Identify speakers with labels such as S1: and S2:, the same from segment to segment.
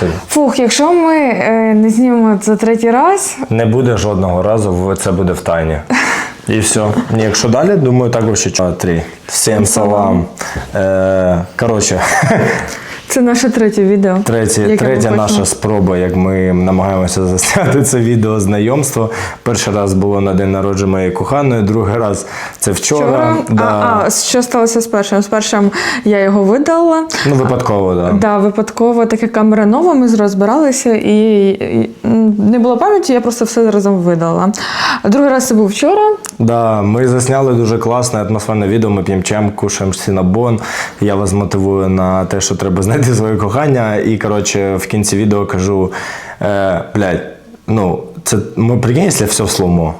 S1: сильно.
S2: Фух, якщо ми е, не знімемо це третій раз,
S1: Не буде жодного разу, це буде в тайні. І все. Якщо далі, думаю, так взагалі. Три. Всім салам. Е, коротше,
S2: це наше третє відео.
S1: третє, третя наша спроба, як ми намагаємося засняти це відео знайомство. Перший раз було на день народження моєї коханої, другий раз це вчора.
S2: Вчора,
S1: Да.
S2: а, а що сталося з першим? З першим я його видала.
S1: Ну, випадково, так. Да.
S2: Да, випадково таке камера нова, ми розбиралися і, і не було пам'яті, я просто все разом видала. Другий раз це був вчора.
S1: Да, ми засняли дуже класне атмосферне відео. Ми п'ємо чем, кушаємо синабон. Я вас мотивую на те, що треба знайти своє кохання. І коротше, в кінці відео кажу: е, блядь, ну, це ми прикинь, якщо все в сломо.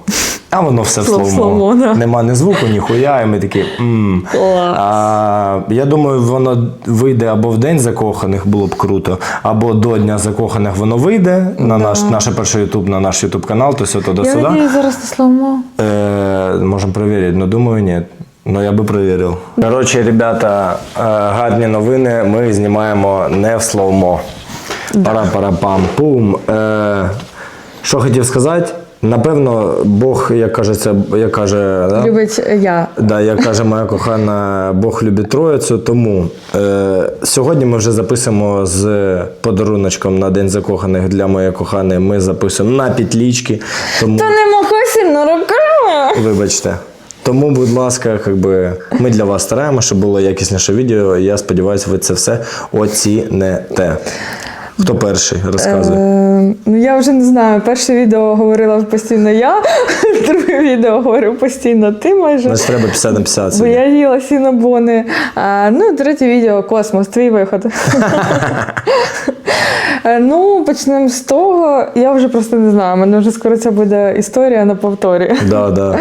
S1: А воно все в
S2: Слово в
S1: сломо.
S2: сломо, да.
S1: Нема ні звуку, ні хуя, і ми такі. м А, я думаю, воно вийде або в день закоханих, було б круто, або до Дня закоханих воно вийде на наш, наш перший Ютуб, на наш Ютуб канал, то сюди до
S2: Я
S1: сюди.
S2: надію, зараз не сломо.
S1: Э, можем проверить, но думаю, нет. Но я би проверил. Коротше, ребята, е, гарні новини. Ми знімаємо не в слоумо. Пара-пара-пам-пум. Е, Що хотів сказати? Напевно, Бог, як кажеться, як каже, да?
S2: Любить е, я.
S1: Да, як каже моя кохана, Бог любить троїцю. Тому е, сьогодні ми вже записуємо з подаруночком на День закоханих для моєї коханої. Ми записуємо на петлічки. Тому...
S2: Та не махай сильно руками.
S1: Вибачте. Тому, будь ласка, как би, ми для вас стараємося, щоб було якісніше відео. Я сподіваюся, ви це все оцінете. Хто перший розказує?
S2: Е, ну я вже не знаю. Перше відео говорила постійно я, друге відео говорив постійно ти майже.
S1: Значить, треба 50 на 50.
S2: Бо я їла сінабони. А, ну, третє відео космос, твій виход. Е, ну, почнемо з того. Я вже просто не знаю. у мене вже скоро це буде історія на повторі.
S1: Да, да.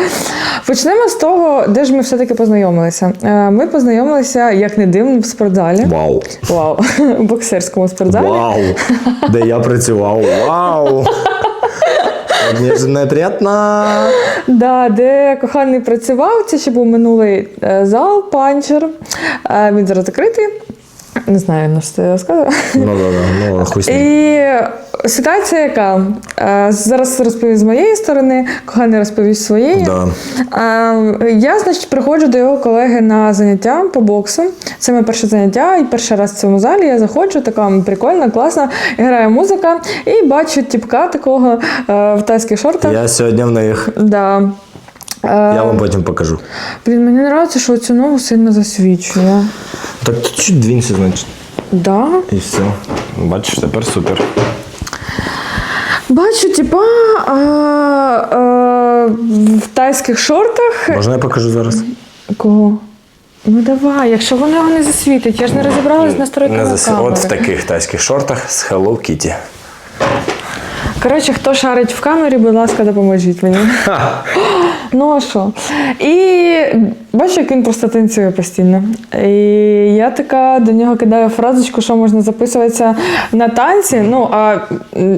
S2: Почнемо з того, де ж ми все-таки познайомилися. Е, Ми познайомилися, як не дивно, в спортзалі.
S1: Вау.
S2: Вау, в боксерському спортзалі.
S1: Вау. Де я працював. Вау. Мені.
S2: Да, де коханий працював, це ще був минулий е, зал, панчер. Е, Він зараз закритий. Не знаю, на що це розказую.
S1: Ну, да, да. Ну, хуй з ним.
S2: І ситуація яка? Е, Зараз розповім з моєї сторони, коханий розповість своєї.
S1: Да.
S2: Е, Я, значить, приходжу до його колеги на заняття по боксу. Це моє перше заняття, і перший раз в цьому залі я заходжу, така прикольна, класна, і грає музика, і бачу тіпка такого е, в тайських шортах.
S1: Я сьогодні в них.
S2: Да. Е,
S1: Я вам потім покажу.
S2: Блін, мені подобається, що цю ногу сильно засвічує.
S1: Так чуть двінься, значить.
S2: Да.
S1: І все. Бачиш, тепер супер.
S2: Бачу, типа а, а, в тайських шортах.
S1: Можна я покажу зараз?
S2: Кого? Ну давай, якщо воно його не засвітить, я ж не розібралась на
S1: зас...
S2: камери.
S1: От в таких тайських шортах з Hello Kitty.
S2: Коротше, хто шарить в камері, будь ласка, допоможіть мені. Ну а що? І бачу, як він просто танцює постійно. І я така до нього кидаю фразочку, що можна записуватися на танці. Ну, а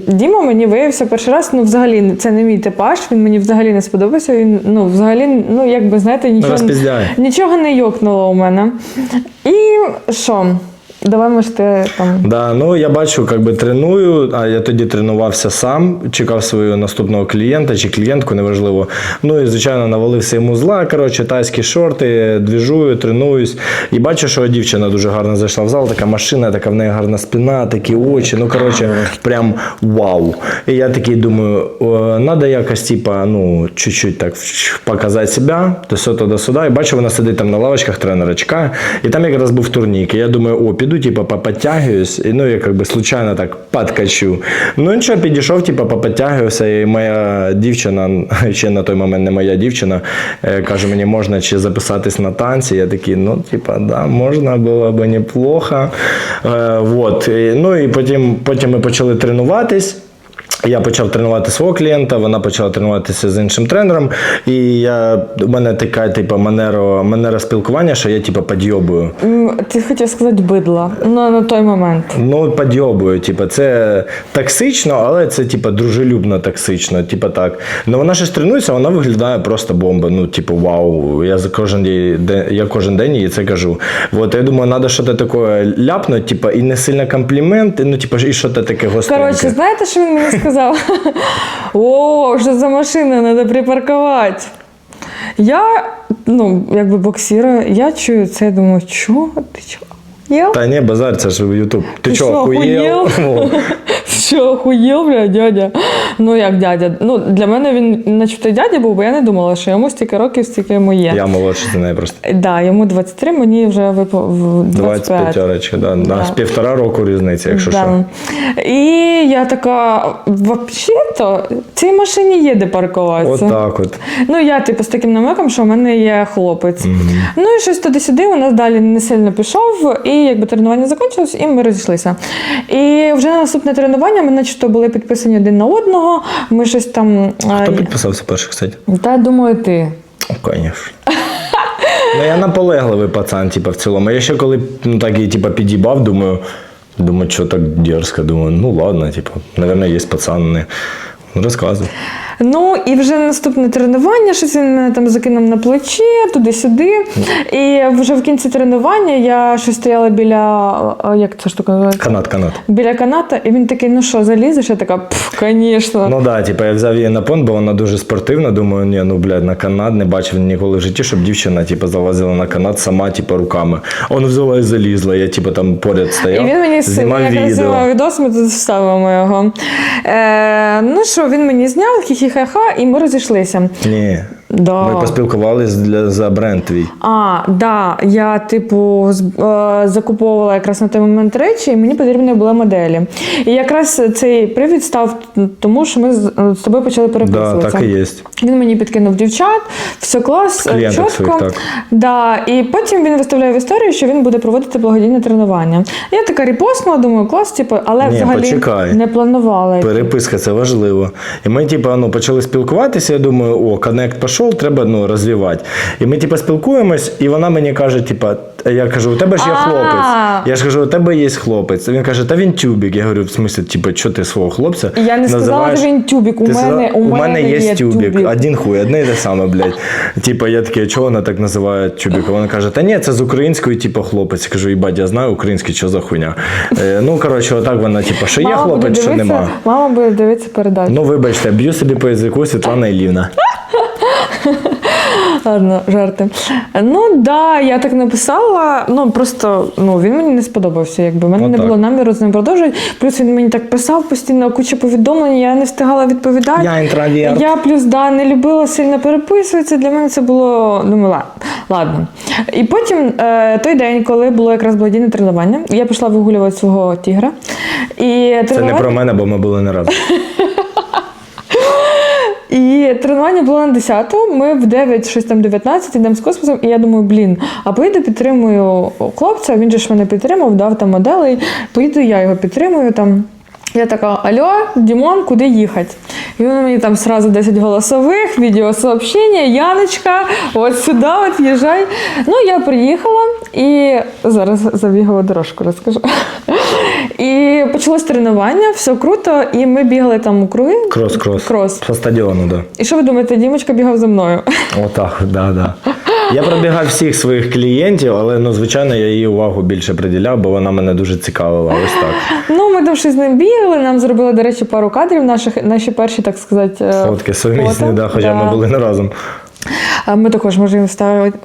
S2: Діма мені виявився перший раз, ну, взагалі, це не мій типаж, він мені взагалі не сподобався. Він, ну, взагалі, ну, якби, знаєте, нічого, нічого не йокнуло у мене. І що? Давай, може, там.
S1: Да, ну я бачу, як би треную, а я тоді тренувався сам, чекав свого наступного клієнта чи клієнтку, неважливо. Ну і звичайно навалився йому зла. Коротше, тайські шорти, двіжую, тренуюсь. І бачу, що дівчина дуже гарно зайшла в зал, така машина, така в неї гарна спина, такі очі. Ну коротше, прям вау. І я такий думаю, надо якось, типа, ну, чуть-чуть так показати себе, то все туди сюди. І бачу, вона сидить там на лавочках, тренера чекає. І там якраз був турнік. І я думаю, о, піду, типа, поподтягуюсь, і ну я как случайно так подкачу. Ну нічого, підійшов, типа, поподтягувався, і моя дівчина, ще на той момент не моя дівчина, е, каже, мені можна чи записатись на танці. Я такий, ну, типа, да, можна було б неплохо. Е, вот. І, ну і потім, потім ми почали тренуватись. Я почав тренувати свого клієнта, вона почала тренуватися з іншим тренером. І я, у мене така, типу, манера, манера спілкування, що я типу, підйобую.
S2: Ти хотів сказати бидла. Ну, на той момент.
S1: Ну, підйобую. Типу, це токсично, але це типу, дружелюбно токсично. Типу, так. Ну вона щось тренується, вона виглядає просто бомба. Ну, типу, вау. Я за кожен день, я кожен день їй це кажу. Вот, я думаю, треба щось таке ляпнути, типу, і не сильно комплімент, ну, типу, і щось таке гостреньке.
S2: Коротше, знаєте, що він мені сказав? О, що за машина, треба припаркувати. Я, ну, якби боксіра, я чую це, думаю, що? Ти чого?
S1: Та ні, базар, це ж Ютуб. Ти,
S2: Ти
S1: чого,
S2: що,
S1: охуєв?
S2: охуєв? Що, охуєв, бля, дядя? Ну, як дядя? Ну, для мене він начебто дядя був, бо я не думала, що йому стільки років, стільки йому є.
S1: Я молодший за неї просто.
S2: Да, йому 23, мені вже випав 25.
S1: 25 да. Да.
S2: Да.
S1: Півтора року різниця, якщо що.
S2: І я така, взагалі-то, цій машині є де паркуватися.
S1: Отак от.
S2: Ну, я, типу, з таким намеком, що в мене є хлопець. Ну і щось туди-сюди, у нас далі не сильно пішов, і якби тренування закінчилось, і ми розійшлися. І вже на наступне тренування ми начебто були підписані один на одного. Ми щось там.
S1: Хто підписався перший, кстати?
S2: Та думаю, ти.
S1: Звісно. Ну, я наполегливий пацан, типа, в цілому. Я ще коли ну, так і типа, підібав, думаю, думаю, що так дерзко. Думаю, ну ладно, типа, наверное, є пацани. Ну, розказуй.
S2: Ну і вже наступне тренування, щось він мене там закинув на плече, туди-сюди. І вже в кінці тренування я щось стояла біля як ця штука називається?
S1: Канат, канат.
S2: Біля каната, і він такий, ну що, залізеш? Я така, пф, звісно.
S1: Ну да, типа, я взяв її на понт, бо вона дуже спортивна. Думаю, ні, ну блядь, на канат не бачив ніколи в житті, щоб дівчина типа, залазила на канат сама, типа, руками. Он взяла і залізла. Я типа там поряд
S2: І він мені
S1: знімав відео.
S2: відос, ми тут вставимо його. Е, ну що, він мені зняв, хі-хі-ха-ха, і ми розійшлися.
S1: Ні.
S2: Да.
S1: Ми поспілкувалися для, за бренд твій.
S2: А, да, я типу е, закуповувала якраз на той момент речі, і мені потрібні були моделі. І якраз цей привід став тому, що ми з, з тобою почали
S1: Да, так і є.
S2: Він мені підкинув дівчат, все клас, е, чітко.
S1: своїх, так.
S2: Да, і потім він виставляє в історію, що він буде проводити благодійне тренування. Я така репостнула, думаю, клас, типу, але
S1: Ні,
S2: взагалі
S1: почекай.
S2: не планувала.
S1: Переписка це важливо. І ми, типу, ну, почали спілкуватися. Я думаю, о, коннект пішов, треба ну, розвивати. І ми, типу, спілкуємось, і вона мені каже, типу, я кажу, у тебе ж є хлопець. Я ж кажу, у тебе є хлопець. Він каже, та він тюбік. Я говорю, в смислі, типу, що ти свого хлопця?
S2: Я не сказала, що він тюбік. У мене, у мене є
S1: тюбік. Один хуй, одне і те саме, блядь. Типа, я такий, чого вона так називає тюбік? Вона каже, та ні, це з української, типу, хлопець. Я кажу, їбать, я знаю український, що за хуйня. Е, ну, коротше, отак вона, типу, що є хлопець, що нема.
S2: Мама буде дивитися передачу.
S1: Ну, вибачте, б'ю собі по язику Світлана Ілівна.
S2: Ладно, жарти. Ну да, я так написала. Ну просто ну він мені не сподобався. Якби в мене не було наміру з ним продовжувати. Плюс він мені так писав постійно куча повідомлень, я не встигала відповідати.
S1: Я інтроверт.
S2: Я плюс да, не любила сильно переписуватися. Для мене це було думаю, ладно. І потім е, той день, коли було якраз благодійне тренування, я пішла вигулювати свого тігра. І
S1: Це не про мене, бо ми були не разом.
S2: І тренування було на 10-ту, ми в 9, щось там 19 йдемо з космосом, і я думаю, блін, а поїду підтримую хлопця, він же ж мене підтримав, дав там моделей, поїду я його підтримую там. Я така, алло, Дімон, куди їхати? І він мені там сразу 10 голосових, відеосообщення, Яночка, от сюди, от їжджай. Ну, я приїхала і зараз забігала дорожку, розкажу. І почалось тренування, все круто, і ми бігали там у круги.
S1: Крос, крос.
S2: Крос.
S1: По стадіону, да.
S2: І що ви думаєте, Дімочка бігав за мною?
S1: Отак, да, да. Я пробігав всіх своїх клієнтів, але ну, звичайно, я її увагу більше приділяв, бо вона мене дуже цікавила. Ось так.
S2: Ну, ми довше з ним бігали, нам зробили, до речі, пару кадрів, наших, наші перші, так сказати, е,
S1: Фотки
S2: совмісні,
S1: да, хоча ми були не разом.
S2: Ми також можемо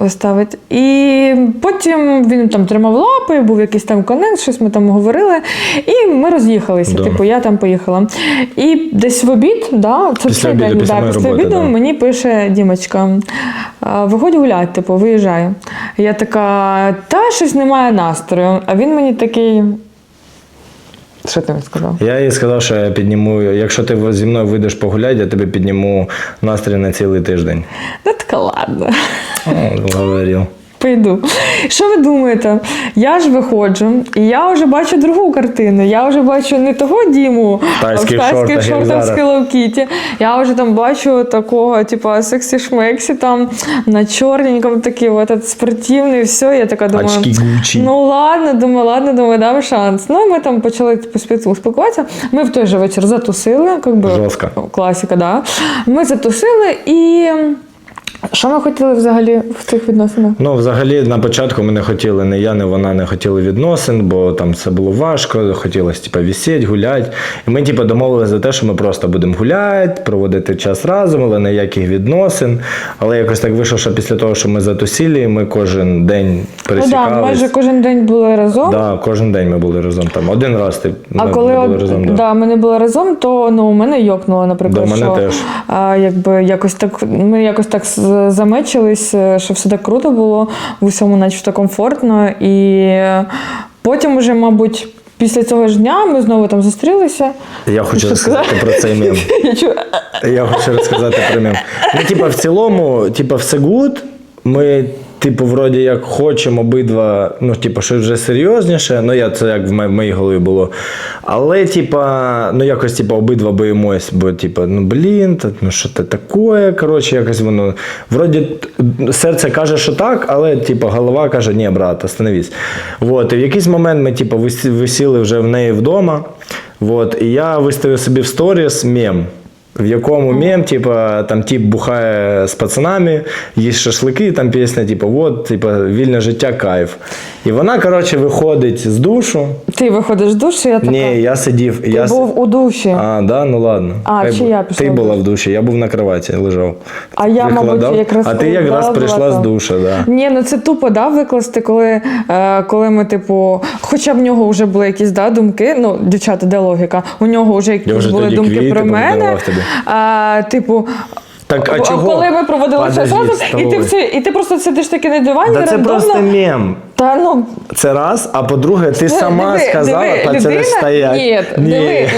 S2: вставити. І потім він там тримав лапи, був якийсь там конект, щось ми там говорили, і ми роз'їхалися.
S1: Да.
S2: Типу, я там поїхала. І десь в обід, да, це
S1: Після обіду,
S2: день,
S1: після
S2: да, після
S1: роботи,
S2: обіду
S1: да.
S2: мені пише Дімочка. Виходь гулять, типу, виїжджай. Я така, та щось немає настрою. А він мені такий. Що ти мені сказав?
S1: Я їй сказав, що я підніму, якщо ти зі мною вийдеш погуляти, я тобі підніму настрій на цілий тиждень.
S2: Ну, така ладно.
S1: Говорив.
S2: Пойду. Що ви думаєте? Я ж виходжу, і я вже бачу другу картину. Я вже бачу не того Діму,
S1: Тайських
S2: а в тайських шортах з Kitty. Я вже там бачу такого, типу, сексі-шмексі там на чорненькому такий, этот спортивний, все. Я така думаю.
S1: Очки.
S2: Ну ладно, думаю, ладно, думаю, дам шанс. Ну, і ми там почали типу, спілкуватися. Ми в той же вечір затусили, як би, класика, да. Ми затусили і. Що ми хотіли взагалі в цих відносинах?
S1: Ну, взагалі, на початку ми не хотіли, не я, не вона не хотіли відносин, бо там це було важко, хотілося типу, вісіть, гуляти. І ми, типу, домовилися за те, що ми просто будемо гуляти, проводити час разом, але ніяких відносин. Але якось так вийшло, що після того, що ми затусили, ми кожен день
S2: Ну так, майже кожен день були разом.
S1: Да, кожен день ми були разом. Там один раз ти
S2: А
S1: ми
S2: коли
S1: були
S2: от,
S1: разом.
S2: да.
S1: Да.
S2: ми не були разом, то ну, у мене йокнуло, наприклад,
S1: Да, мене
S2: що
S1: теж.
S2: А, якби якось так, ми якось так замечились, е, що все так круто було, в усьому начебто комфортно. І е, потім уже, мабуть, після цього ж дня ми знову там зустрілися.
S1: Я хочу
S2: Що
S1: розказати
S2: сказати?
S1: про цей мем.
S2: Я
S1: хочу розказати про мем. Ну, типа, в цілому, типа, все гуд. Ми, типу, вроді як хочемо обидва, ну, типу, щось вже серйозніше. Ну, я це як в моїй голові було. Але, типа, ну якось, типа, обидва боїмось, бо, типа, ну блін, та, ну що це таке? Коротше, якось воно. Вроді серце каже, що так, але типа, голова каже, ні, брат, остановись. Вот. І в якийсь момент ми, типу, висіли вже в неї вдома. Вот. І я виставив собі в сторіс мем. В якому мем, типа, там тип бухає з пацанами, їсть шашлики, там пісня, типу, вот, типа, вільне життя, кайф. І вона, коротше, виходить з душу.
S2: ти виходиш з душу, я така.
S1: Ні, я сидів.
S2: ти
S1: я... с-
S2: був у душі.
S1: А, да, ну ладно.
S2: А,
S1: Хай
S2: чи
S1: бу-
S2: я пішла
S1: Ти
S2: в
S1: була в душі, я був на кроваті, лежав.
S2: А я, мабуть,
S1: Викладав.
S2: якраз
S1: А ти якраз прийшла з душа, да.
S2: Ні, ну це тупо да, викласти, коли, е, коли ми, типу, хоча в нього вже були якісь да, думки, ну, дівчата, де логіка, у нього вже якісь
S1: вже
S2: були
S1: тоді
S2: думки
S1: квіти
S2: про мене.
S1: тобі.
S2: А, типу,
S1: Так, а чого?
S2: коли ми проводили час
S1: Подожди,
S2: разом, і ти, в це, і ти просто сидиш таки на дивані,
S1: Та це
S2: рандомно.
S1: просто мем.
S2: Та ну,
S1: Це раз, а по-друге, ти сама
S2: диви,
S1: сказала,
S2: диви,
S1: та це не стоять.
S2: Ні, диви.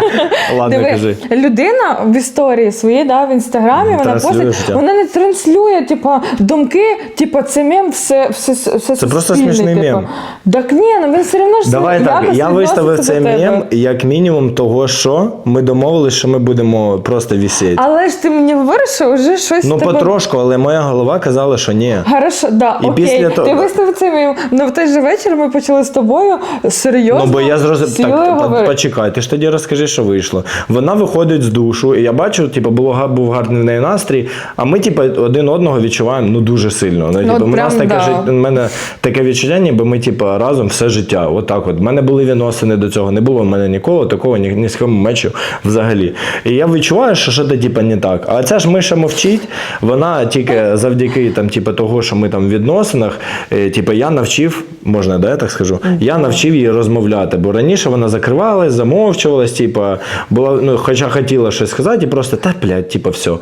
S1: Ладно,
S2: Диви,
S1: кажи.
S2: людина в історії своїй, да, в інстаграмі, вона постить, вона не транслює, типа, думки, типа, це мем, все, все, все
S1: Це просто смішний
S2: типу.
S1: мем.
S2: Так ні, ну він все одно ж
S1: Давай так, я виставив цей мем як мінімум того, що ми домовилися, що ми будемо просто вісіти.
S2: Але ж ти мені говориш, що вже щось
S1: Ну,
S2: тебе...
S1: потрошку, але моя голова казала, що ні.
S2: Хорошо, да,
S1: І
S2: окей.
S1: після того-
S2: Ти виставив цей мем. Ну в той же вечір ми почали з тобою серйозно.
S1: Ну, бо я зрозумів. Так, та-
S2: говорити.
S1: почекай, ти ж тоді розкажи, що вийшло. Вона виходить з душу, і я бачу, типу, було був гарний в неї настрій, а ми, типу, один одного відчуваємо ну дуже сильно. Ну, типу,
S2: от
S1: у нас таке
S2: да.
S1: жит- у мене таке відчуття, ніби ми, типу, разом все життя. Отак от. У мене були відносини до цього. Не було в мене ніколи такого, ні, ні з ким мечу взагалі. І я відчуваю, що щось типу, не так. А ця ж Миша мовчить, вона тільки завдяки там, типу, того, що ми там в відносинах, е, типу, я навчив, можна, да, я так скажу, я навчив її розмовляти. Бо раніше вона закривалась, замовчувалась, типу, була, ну, хоча хотіла щось сказати, і просто та блядь, типу, все.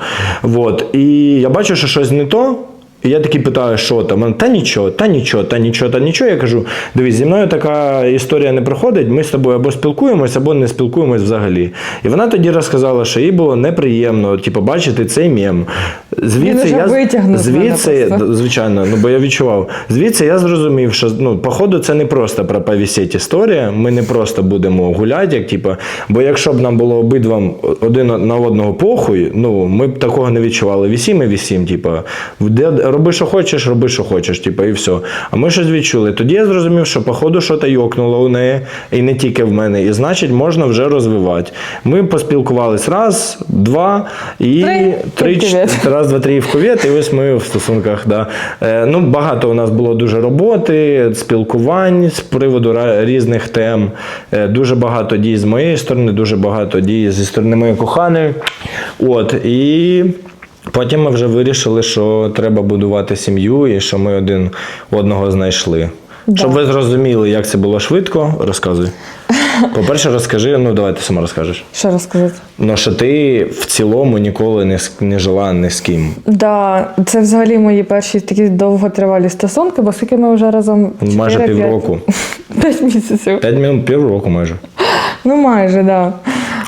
S1: Вот. І я бачу, що щось не то. І я такий питаю, що там? Та нічого, та нічого, та нічого, та нічого. Я кажу: дивись, зі мною така історія не проходить. Ми з тобою або спілкуємось, або не спілкуємось взагалі. І вона тоді розказала, що їй було неприємно, типу, бачити цей мем. Звідси я
S2: мене
S1: звідси, звичайно, ну бо я відчував. Звідси я зрозумів, що ну, походу, це не просто про повісіть історія. Ми не просто будемо гуляти, як типу, бо якщо б нам було обидвам один на одного похуй, ну ми б такого не відчували. Вісім і вісім, типу, де роби, що хочеш, роби, що хочеш, типу, і все. А ми щось відчули. Тоді я зрозумів, що походу щось йокнуло у неї, і не тільки в мене. І значить, можна вже розвивати. Ми поспілкувались раз, два і
S2: Три.
S1: три, чотири. Раз, два, три і в кувет, і ось ми в стосунках. Да. Е, ну, багато у нас було дуже роботи, спілкувань з приводу різних тем. Е, дуже багато дій з моєї сторони, дуже багато дій зі сторони моєї коханої. От, і потім ми вже вирішили, що треба будувати сім'ю і що ми один одного знайшли.
S2: Да.
S1: Щоб ви зрозуміли, як це було швидко, розказуй. По-перше, розкажи, ну давай ти сама розкажеш.
S2: Що розказати?
S1: Ну, що ти в цілому ніколи не, не жила ні з ким.
S2: Да, це взагалі мої перші такі довготривалі стосунки, бо скільки ми вже разом
S1: Майже
S2: 4-5
S1: півроку.
S2: П'ять місяців.
S1: П'ять півроку майже.
S2: Ну майже, да.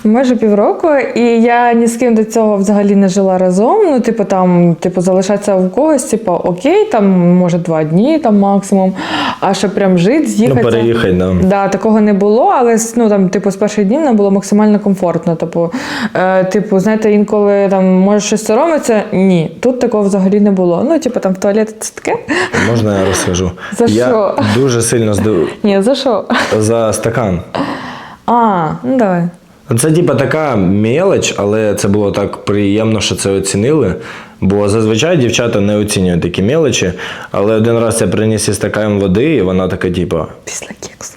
S2: Майже півроку, і я ні з ким до цього взагалі не жила разом. Ну, типу, там, типу, залишатися у когось, типу, окей, там може два дні там максимум. А щоб прям жити, з'їхати.
S1: Ну, переїхати, да.
S2: Да, такого не було, але ну там, типу, з перших днів нам було максимально комфортно. Типу, е, типу, знаєте, інколи там може щось соромиться. Ні, тут такого взагалі не було. Ну, типу, там в туалет це таке.
S1: Можна я розкажу?
S2: За
S1: я
S2: що?
S1: дуже сильно здив...
S2: Ні, за що?
S1: за стакан.
S2: А, ну давай.
S1: Це типа така мелоч, але це було так приємно, що це оцінили. Бо зазвичай дівчата не оцінюють такі мелочі. Але один раз я приніс із стакан води, і вона така, типа,
S2: Після кексу.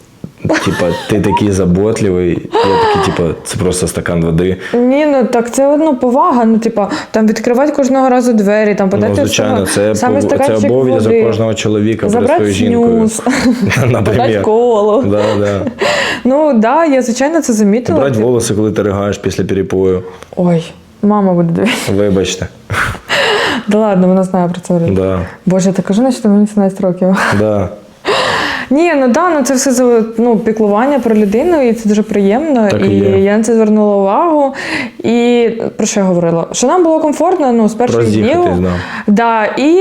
S1: Типа, ти такий заботливий. Я такий, типа, це просто стакан води.
S2: Ні, ну так це одно повага. Ну, типа, там відкривати кожного разу двері, там подати
S1: Ну, звичайно, це,
S2: Саме
S1: це
S2: стаканчик
S1: обов'язок
S2: води,
S1: кожного чоловіка перед
S2: забрати
S1: своєю жінкою.
S2: снюс, подати
S1: Наприклад.
S2: коло.
S1: Да, да.
S2: Ну так, да, я звичайно це замітила.
S1: Брати
S2: Типу,
S1: волоси, коли ти ригаєш після перепою.
S2: Ой, мама буде дивитися.
S1: Вибачте.
S2: Да ладно, вона знає про це.
S1: Да,
S2: Боже, я так кажу, наче мені 17 років.
S1: да.
S2: Ні, ну да, ну це все за ну, піклування про людину, і це дуже приємно.
S1: Так і є.
S2: я на це звернула увагу. І про що я говорила? Що нам було комфортно ну, з перших днів.
S1: Да.
S2: Да, і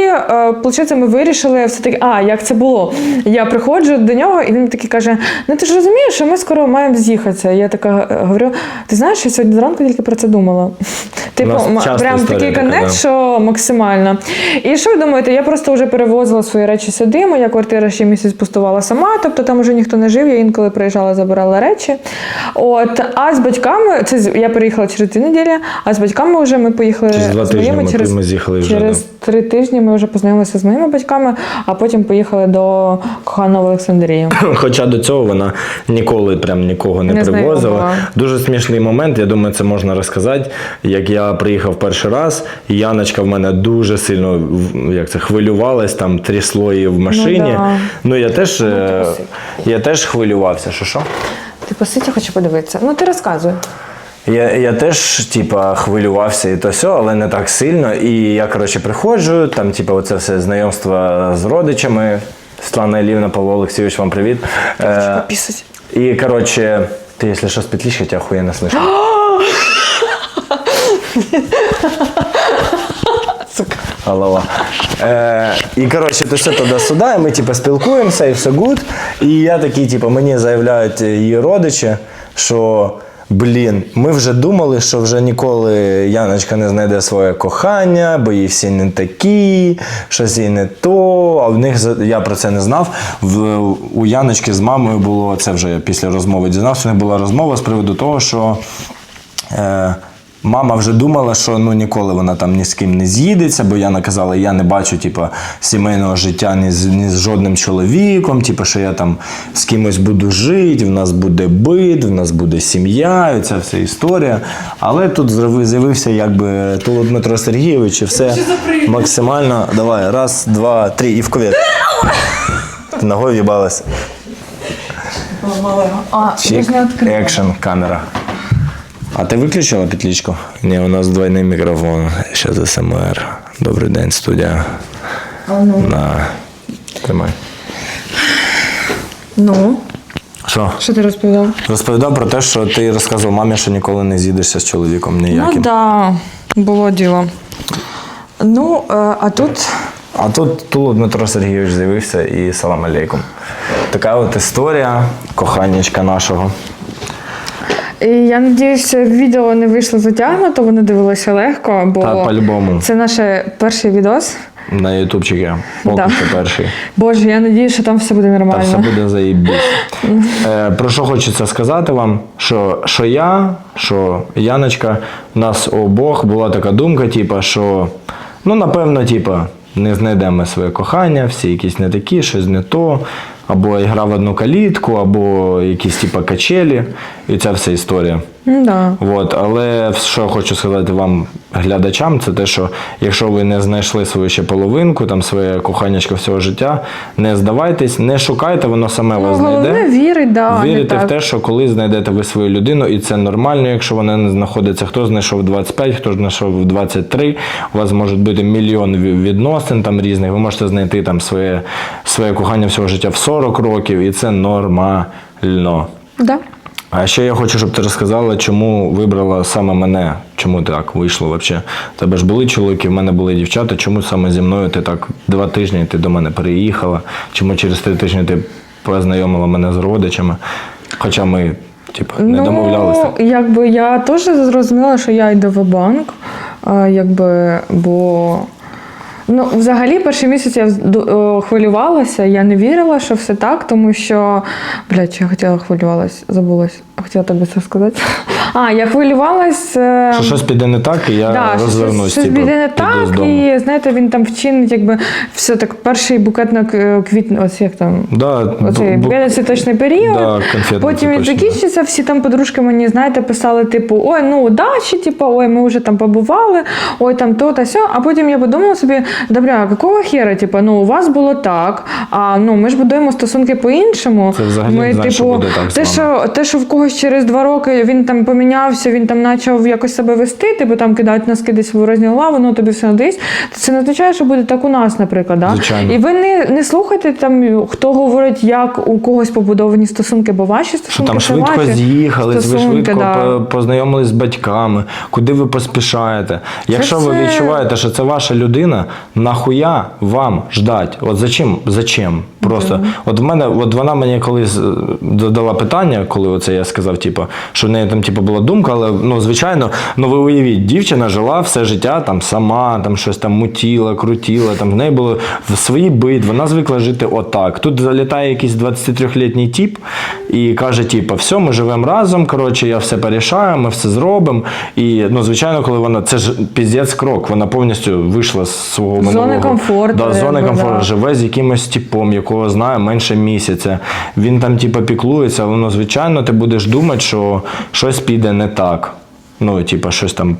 S2: е, ми вирішили все-таки, а як це було? Я приходжу до нього, і він такий каже: Ну ти ж розумієш, що ми скоро маємо з'їхатися. Я така е, говорю: ти знаєш, я сьогодні зранку тільки про це думала. Типу, прям такий коннект, що максимально. І що ви думаєте? Я просто вже перевозила свої речі сюди. Моя квартира ще місяць пустувала сама, тобто там вже ніхто не жив. Я інколи приїжджала, забирала речі. От, а з батьками, це я приїхала через дві неділі, а з батьками вже ми поїхали
S1: Через два
S2: з
S1: тижні
S2: моїми
S1: ми-
S2: через,
S1: ми з'їхали вже,
S2: через три тижні. Ми вже познайомилися з моїми батьками, а потім поїхали до коханого Олександрії.
S1: Хоча до цього вона ніколи прям нікого не,
S2: Не
S1: привозила.
S2: знайома.
S1: Дуже смішний момент, я думаю, це можна розказати. Як я приїхав перший раз, і Яночка в мене дуже сильно як це, хвилювалась, там трясло її в машині.
S2: да.
S1: Ну, я теж, е, я теж хвилювався. Що що?
S2: Ти по суті хочу подивитися. Ну ти розказуй.
S1: Я, я теж, типа, хвилювався і то все, але не так сильно. І я, коротше, приходжу, там, типа, оце все знайомство з родичами. Світлана Ілівна, Павло Олексійович, вам привіт. Е,
S2: Пісать.
S1: и, короче, ты, если что, с петличкой, тебя охуенно Голова. Е, і коротше, то все туди-сюди, і ми типу, спілкуємося, і все гуд. І я такий, типу, мені заявляють її родичі, що. Блін, ми вже думали, що вже ніколи Яночка не знайде своє кохання, бо їй всі не такі, щось їй не то. А в них я про це не знав. В, у Яночки з мамою було це вже після розмови дізнався. У них була розмова з приводу того, що Е, мама вже думала, що ну ніколи вона там ні з ким не з'їдеться, бо Яна казала, я не бачу типу, сімейного життя ні з, ні з жодним чоловіком, типу, що я там з кимось буду жити, в нас буде бит, в нас буде сім'я, і ця вся історія. Але тут з'яви- з'явився якби Тулу Дмитро Сергійович, і все максимально. Давай, раз, два, три, і в ковід. Ногою Чик, екшн, камера. А ти виключила петличку? Ні, у нас двойний мікрофон. Зараз СМР. Добрий день, студія. На. Тримай.
S2: Ну,
S1: Що?
S2: що ти розповідав?
S1: Розповідав про те, що ти розказував мамі, що ніколи не з'їдешся з чоловіком
S2: Ну
S1: ніяким.
S2: так, да, було діло. Ну, е, а тут
S1: А тут Тулу Дмитро Сергійович з'явився і салам алейкум. Така от історія коханнячка нашого.
S2: І я надіюся, відео не вийшло затягнуто, вони дивилися легко, бо
S1: Та по-любому.
S2: це наш перший відос.
S1: На ютубчики. Поки
S2: Да.
S1: що перший.
S2: Боже, я надіюся, що там все буде
S1: Та
S2: нормально.
S1: все буде заєбісь. Е, про що хочеться сказати вам? Що, що я, що Яночка, у нас обох була така думка, типа, що ну, напевно, типа, не знайдемо ми своє кохання, всі якісь не такі, щось не то. Або я грав в одну калітку, або якісь типа качелі, і ця вся історія.
S2: Да.
S1: От, але що хочу сказати вам, глядачам, це те, що якщо ви не знайшли свою ще половинку, там своє коханячко всього життя, не здавайтесь, не шукайте, воно саме
S2: Ну,
S1: вас
S2: головне
S1: знайде.
S2: вірить, да,
S1: Вірите в те, що коли знайдете ви свою людину, і це нормально, якщо вона не знаходиться, хто знайшов в 25, хто знайшов в 23, у вас може бути мільйон відносин там різних. Ви можете знайти там своє, своє кохання всього життя в 40 років, і це нормально.
S2: Да.
S1: А ще я хочу, щоб ти розказала, чому вибрала саме мене, чому так вийшло взагалі. Тебе ж були чоловіки, в мене були дівчата. Чому саме зі мною ти так два тижні ти до мене переїхала? Чому через три тижні ти познайомила мене з родичами? Хоча ми, типу, не домовлялися.
S2: Ну, якби я теж зрозуміла, що я йду в банк, якби, бо. Ну, взагалі, перший місяць я е, хвилювалася, я не вірила, що все так, тому що. Блядь, що я хотіла хвилювалась, забулась. Хотіла тобі це сказати. А, я хвилювалась. е,
S1: Що щось піде не так, і я
S2: Да,
S1: розвернусь.
S2: щось
S1: типу,
S2: піде не так, і знаєте, він там вчинить, якби все так, перший букет на к- квітні, ось як там.
S1: Да,
S2: Оцей
S1: бу-
S2: цвіточний період.
S1: Да,
S2: Потім він закінчиться, всі там подружки мені, знаєте, писали, типу, ой, ну удачі, типу, ой, ми вже там побували, ой, там то та сьо. А потім я подумала собі, добря, а какого хера? Типу, ну у вас було так, а ну ми ж будуємо стосунки по-іншому.
S1: Це взагалі не
S2: ми,
S1: знаєш, що
S2: типу,
S1: буде так з
S2: те, що те, що в когось через два роки він там помінявся, він там почав якось себе вести, типу там кидають носки десь в розні лаву, ну тобі все надись. Це не означає, що буде так у нас, наприклад. Да?
S1: Звичайно.
S2: І ви не, не слухайте там, хто говорить, як у когось побудовані стосунки, бо ваші
S1: Що
S2: стосунки
S1: там швидко
S2: ваші
S1: з'їхались, ви швидко
S2: да.
S1: познайомились з батьками, куди ви поспішаєте. Якщо ви відчуваєте, що це ваша людина, нахуя вам ждать? От зачем? Зачем? Просто от в мене, от вона мені колись е, задала питання, коли оце я сказав, типу, що в неї там типу, була думка, але ну звичайно, ну ви уявіть, дівчина жила все життя там сама, там щось там мутіла, крутіла, там в неї було в свої бит, вона звикла жити отак. Тут залітає якийсь 23-літній тіп і каже: типу, все, ми живемо разом. Коротше, я все порішаю, ми все зробимо. І ну, звичайно, коли вона це ж піздець крок, вона повністю вийшла з свого
S2: Зони комфорту,
S1: Да, зони
S2: якби,
S1: комфорту.
S2: да.
S1: Живе з якимось типом, якого знає менше місяця. Він там, типу, піклується, але ну, звичайно, ти будеш думати, що щось піде не так. Ну, типа, щось там.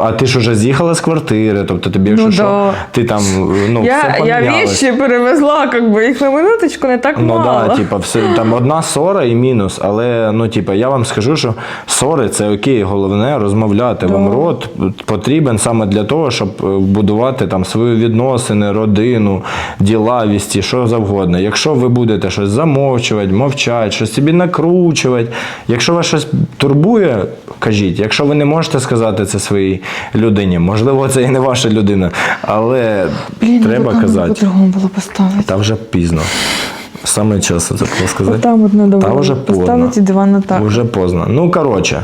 S1: А ти ж уже з'їхала з квартири, тобто тобі, якщо
S2: Ну,
S1: що,
S2: да.
S1: ти там ну,
S2: я,
S1: все
S2: я вещи перевезла, как бы, їх на минуточку не так
S1: Ну
S2: мало.
S1: да, типа, все там одна ссора і мінус. Але ну, типа, я вам скажу, що ссори це окей, головне розмовляти. Вам рот потрібен саме для того, щоб е, будувати там свої відносини, родину, ділавість і що завгодно. Якщо ви будете щось замовчувати, мовчати, щось собі накручувати, якщо вас щось турбує, кажіть. Якщо ви не можете сказати це своїй людині, можливо, це і не ваша людина, але
S2: Блін,
S1: треба казати.
S2: По-другому було поставити.
S1: Та вже пізно. Саме час це було сказати.
S2: Там надо
S1: Та вже
S2: поставити
S1: поздно.
S2: диван на так.
S1: Уже поздно. Ну, коротше,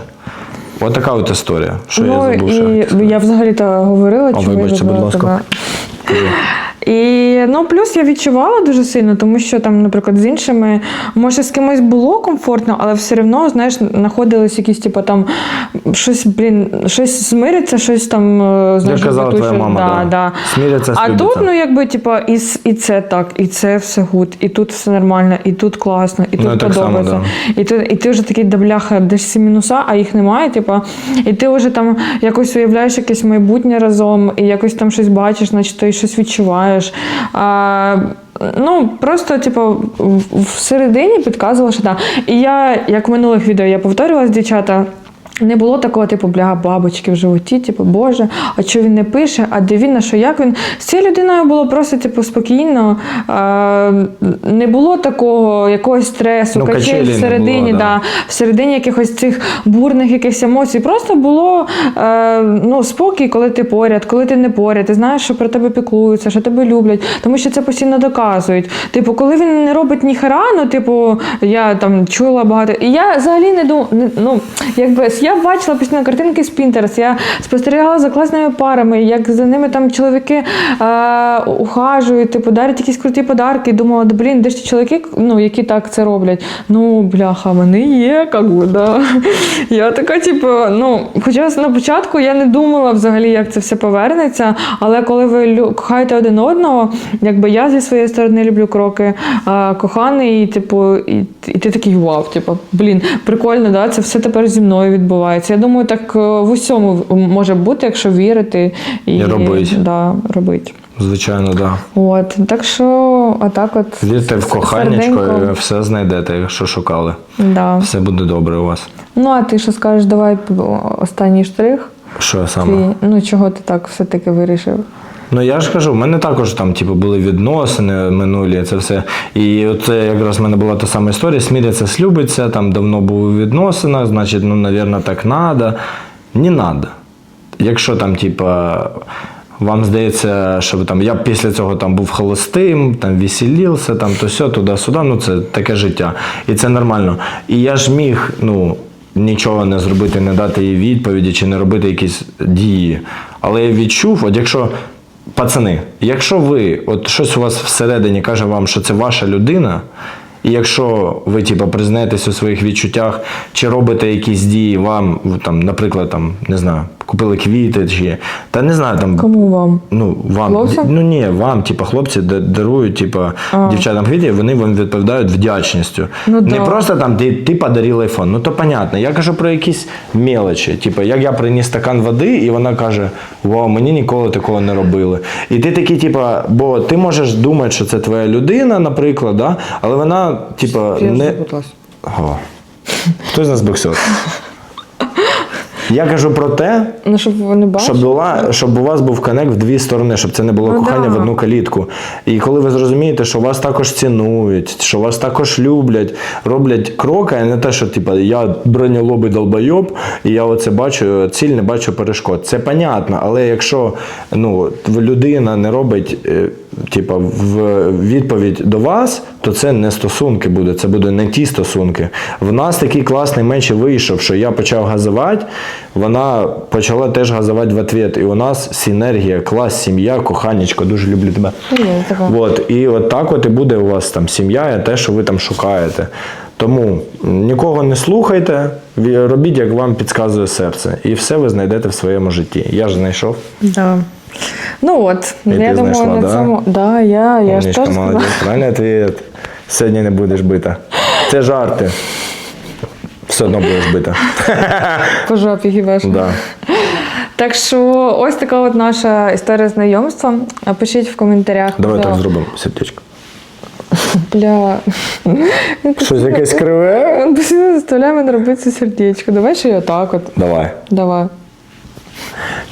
S1: от така от історія. Що
S2: ну,
S1: я забув, що я
S2: і я взагалі-то говорила,
S1: О,
S2: чому я
S1: вибачте,
S2: забула
S1: будь ласка.
S2: тебе. І ну плюс я відчувала дуже сильно, тому що там, наприклад, з іншими, може, з кимось було комфортно, але все одно, знаєш, знаходились якісь, типу, там щось, блін, щось змириться, щось там е, знаєш,
S1: казала твоя мама,
S2: да,
S1: да.
S2: да.
S1: Смиряться,
S2: А тут, ну якби, типу, і, і це так, і це все гуд, і тут все нормально, і тут класно, і
S1: Ну,
S2: тут
S1: і так само,
S2: подобається. І ти, і ти вже такий да бляха, де ж всі мінуса, а їх немає. Типу, і ти вже там якось уявляєш якесь майбутнє разом, і якось там щось бачиш, значить ти щось відчуваєш. А, ну, просто, типу, всередині підказувала, що так. І я, як в минулих відео, я повторювала з дівчата. Не було такого, типу, бля, бабочки в животі, типу, Боже, а що він не пише, а де він, а що як він. З цією людиною було просто, типу, спокійно. А, не було такого якогось стресу,
S1: Ну,
S2: качель
S1: качелі
S2: всередині,
S1: було, да.
S2: да, всередині якихось цих бурних якихось емоцій. Просто було е, ну, спокій, коли ти поряд, коли ти не поряд. Ти знаєш, що про тебе піклуються, що тебе люблять, тому що це постійно доказують. Типу, коли він не робить ні хера, ну, типу, я там чула багато. І я взагалі не думаю, ну, якби я бачила постійно картинки з Pinterest, я спостерігала за класними парами, як за ними там чоловіки е, ухажують, типу, дарять якісь круті подарки. І думала, блін, де ж ті чоловіки, ну, які так це роблять? Ну, бляха, вони є, як би, да. Я така, типу, ну, хоча на початку я не думала взагалі, як це все повернеться, але коли ви кохаєте один одного, якби я зі своєї сторони люблю кроки а, коханий, і, типу, і, і ти такий вау, типу, блін, прикольно, да, це все тепер зі мною відбувається. Я думаю, так е, в усьому може бути, якщо вірити і,
S1: І робить.
S2: Да, робить.
S1: Звичайно, так. Да.
S2: От, так що, отак от.
S1: Вірте в коханнячко і все знайдете, якщо шукали.
S2: Да.
S1: Все буде добре у вас.
S2: Ну, а ти що скажеш, давай п- останній штрих.
S1: Що саме?
S2: Твій, ну, чого ти так все-таки вирішив?
S1: Ну я ж кажу, в мене також там, типу, були відносини минулі, це все. І от якраз в мене була та сама історія. Сміряться, слюбиться, там давно був у відносинах, значить, ну, навірно, так надо. Не надо. Якщо там, типа. Вам здається, що ви там я після цього там був холостим, там веселився, там то все, туди-сюди. Ну це таке життя. І це нормально. І я ж міг, ну, нічого не зробити, не дати їй відповіді чи не робити якісь дії. Але я відчув, от якщо, пацани, якщо ви, от щось у вас всередині каже вам, що це ваша людина, і якщо ви типу, признаєтесь у своїх відчуттях, чи робите якісь дії вам, там, наприклад, там, не знаю, купили квіти, чи та не знаю, там
S2: Кому вам?
S1: Ну, вам,
S2: Хлопцям?
S1: ну ні, вам, типа, хлопці дарують, типа,
S2: А.
S1: дівчатам квіти, вони вам відповідають вдячністю.
S2: Ну
S1: не
S2: да.
S1: просто там ти, ти подарив айфон. Ну то понятно. Я кажу про якісь мелочі. Типа, як я приніс стакан води, і вона каже: Вау, мені ніколи такого не робили. І ти такий, типа, бо ти можеш думати, що це твоя людина, наприклад, да? але вона, типа, не. О. Хто з нас боксер? Я кажу про те,
S2: Ну, щоб вони бачили.
S1: щоб була, щоб у вас був коннект в дві сторони, щоб це не було
S2: Ну,
S1: кохання
S2: да.
S1: в одну калітку. І коли ви зрозумієте, що вас також цінують, що вас також люблять, роблять кроки, а не те, що типу, я броньолобий долбойоб, і я оце бачу, ціль не бачу перешкод. Це понятно, але якщо ну, людина не робить типу, в відповідь до вас, то це не стосунки буде, це буде не ті стосунки. В нас такий класний меч вийшов, що я почав газувати, вона почала теж газувати в ответ. І у нас синергія, клас, сім'я, коханечко, дуже люблю тебе.
S2: Є.
S1: От, і от так от і буде у вас там сім'я, і те, що ви там шукаєте. Тому нікого не слухайте, робіть, як вам підказує серце, і все ви знайдете в своєму житті. Я ж знайшов.
S2: Да. Ну от,
S1: І
S2: я думаю,
S1: знайшла,
S2: на
S1: да?
S2: цьому. Да, я, я ж
S1: Умничка,
S2: теж
S1: молодець. Правильний ответ. Сьогодні не будеш бита. Це жарти. Все одно будеш бита.
S2: по жопі гібеш.
S1: Да.
S2: Так що ось така от наша історія знайомства. А Пишіть в коментарях.
S1: Давай так зробимо сердечко.
S2: Бля.
S1: Щось якесь криве?
S2: Він постійно заставляє мене робити це сердечко. Давай ще й отак от.
S1: Давай.
S2: Давай.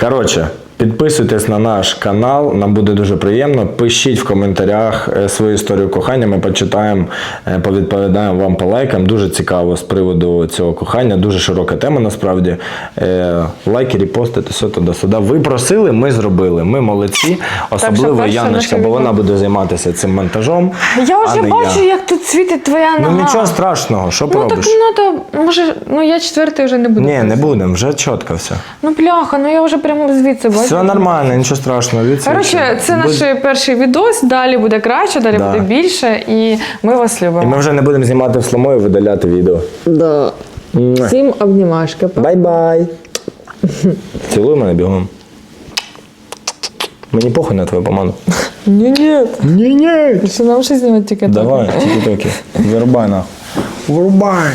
S1: Коротше, підписуйтесь на наш канал, нам буде дуже приємно. Пишіть в коментарях е, свою історію кохання. Ми почитаємо, е, повідповідаємо вам по лайкам. Дуже цікаво з приводу цього кохання. Дуже широка тема насправді. Е, Лайки, репости, то все туди сюди. Ви просили, ми зробили. Ми молодці. Особливо Яночка, бо вона буде займатися цим монтажом.
S2: Я вже бачу,
S1: я.
S2: як тут світить твоя нога.
S1: Ну нічого страшного, що
S2: Ну так
S1: поробиш?
S2: ну то може, ну я четвертий вже не буду.
S1: Ні, не будемо, вже чітко все.
S2: Ну бляха, ну я вже прямо звідси бачу.
S1: Все нормально, нічого страшного. відсвічуй.
S2: Коротше, це
S1: Будь-
S2: наш перший відос. Далі буде краще, далі
S1: Да.
S2: буде більше, і ми вас
S1: І
S2: любимо.
S1: ми вже не будемо знімати в слому і видаляти відео.
S2: Да. Всім обнімашки.
S1: Бай-бай. Цілуй мене бігом. Мені похуй на твою помаду.
S2: Ні, ні.
S1: Ні-ні.
S2: Що нам ще знімати тільки
S1: Давай, тільки-токи. Вирубай нахуй. Вирубай.